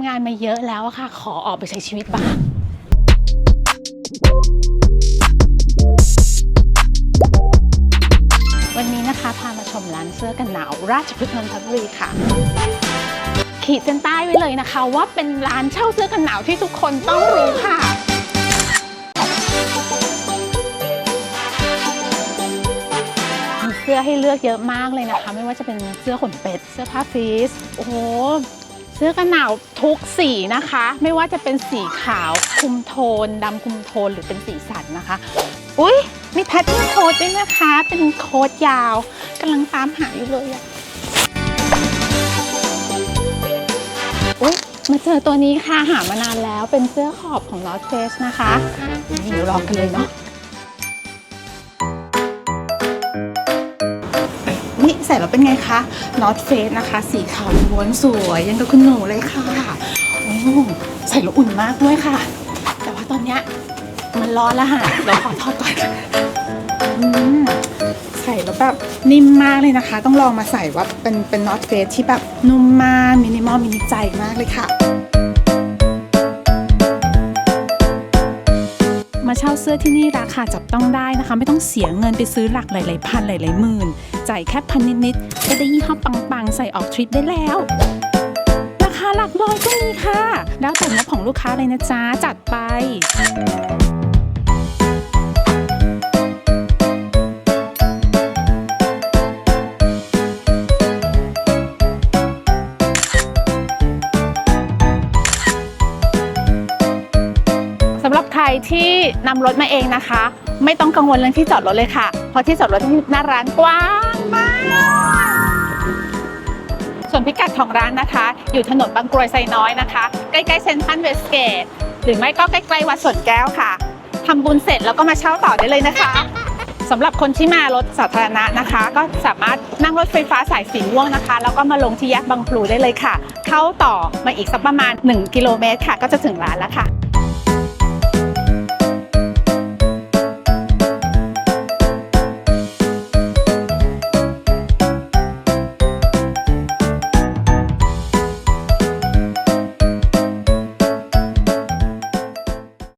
ำงานมาเยอะแล้วอะค่ะ ขอออกไปใช้ชีวิตบ้าง วันนี้นะคะพามาชมร้านเสื้อกันหนาว ราชพฤกษ์นนทบุรีค่ะ ขีดเส้นใต้ไว้เลยนะคะ ว่าเป็นร้านเช่าเสื้อกันหนาวที่ทุกคนต้องรู้ค่ะ มีเสื้อให้เลือกเยอะมากเลยนะคะ ไม่ว่าจะเป็นเสื้อขนเป็ด เสื้อผ้าฟรีสโอ้โห สื้อกันหนาวทุกสีนะคะ ไม่ว่าจะเป็นสีขาวคุมโทนดำคุมโทนหรือเป็นสีสันนะคะ อุ้ยมีแพทเทิร์นโค้ดด้วยนะคะ เป็นโค้ดยาวกำลังตามหาอยู่เลยอะอุ้ยมาเจอตัวนี้ค่ะหามานานแล้วเป็นเสื้อขอบของ North Face นะคะนี่เดี๋ยวลองกันเลยเนาะ ใส่แล้วเป็นไงคะ North Face นะคะ สีขาวล้วนสวยยังกับคุณหนูเลยค่ะโอ้ใส่แล้วอุ่นมากด้วยค่ะ แต่ว่าตอนเนี้ยมันร้อนแล้วค่ะเราขอทอดก่อนใส่แล้วแบบนิ่มมากเลยนะคะ ต้องลองมาใส่ว่าเป็นเป็น North Face ที่แบบนุ่มมากมินิมอลมินิใจมากเลยค่ะ เช่าเสื้อที่นี่ราคาจับต้องได้นะคะ ไม่ต้องเสียเงินไปซื้อหลักหลายๆพันหลายๆหมื่นจ่ายแค่พันนิดๆก็ได้ยี่ห้อปังๆ ใส่ออกทริปได้แล้วราคาหลักร้อยก็มีค่ะ แล้วแต่งบของลูกค้าเลยนะจ๊ะจัดไป รับใครที่นำรถมาเองนะคะ ไม่ต้องกังวลเรื่องที่จอดรถเลยค่ะ เพราะที่จอดรถที่หน้าร้านกว้างมากส่วนพิกัดของร้านนะคะ อยู่ถนนบางกรวยไซน้อยนะคะ ใกล้ๆเซนทรัลเวสเกตหรือไม่ก็ใกล้ๆวัดสวนแก้วค่ะทำบุญเสร็จแล้วก็มาเช่าต่อได้เลยนะคะสำหรับคนที่มารถสาธารณะนะคะ ก็สามารถนั่งรถไฟฟ้าสายสีม่วงนะคะ แล้วก็มาลงที่แยกบางพลูได้เลยค่ะ เข้าต่อมาอีกสักประมาณ 1 กิโลเมตรค่ะ ก็จะถึงร้านแล้วค่ะ